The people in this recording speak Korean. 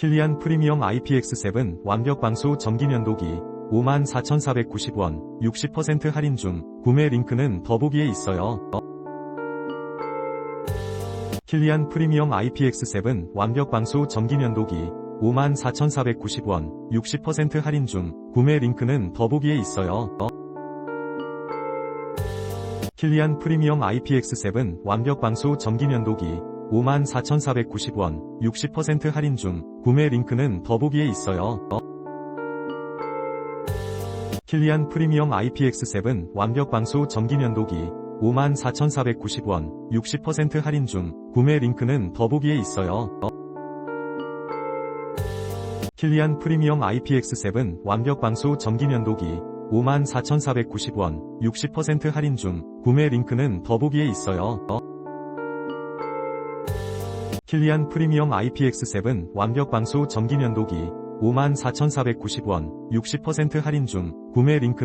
킬리안 프리미엄 IPX7 완벽 방수 전기 면도기 54,490원 60% 할인 중 구매 링크는 더보기에 있어요. 킬리안 프리미엄 IPX7 완벽 방수 전기 면도기 54,490원 60% 할인 중 구매 링크는 더보기에 있어요. 킬리안 프리미엄 IPX7 완벽 방수 전기 면도기 54,490원 60% 할인 중 구매 링크는 더보기에 있어요. 킬리안 프리미엄 IPX7 완벽 방수 전기 면도기 54,490원 60% 할인 중 구매 링크는 더보기에 있어요. 킬리안 프리미엄 IPX7 완벽 방수 전기 면도기 54,490원 60% 할인 중 구매 링크는 더보기에 있어요. 킬리안 프리미엄 IPX7 완벽 방수 전기 면도기 54,490원 60% 할인 중 구매 링크는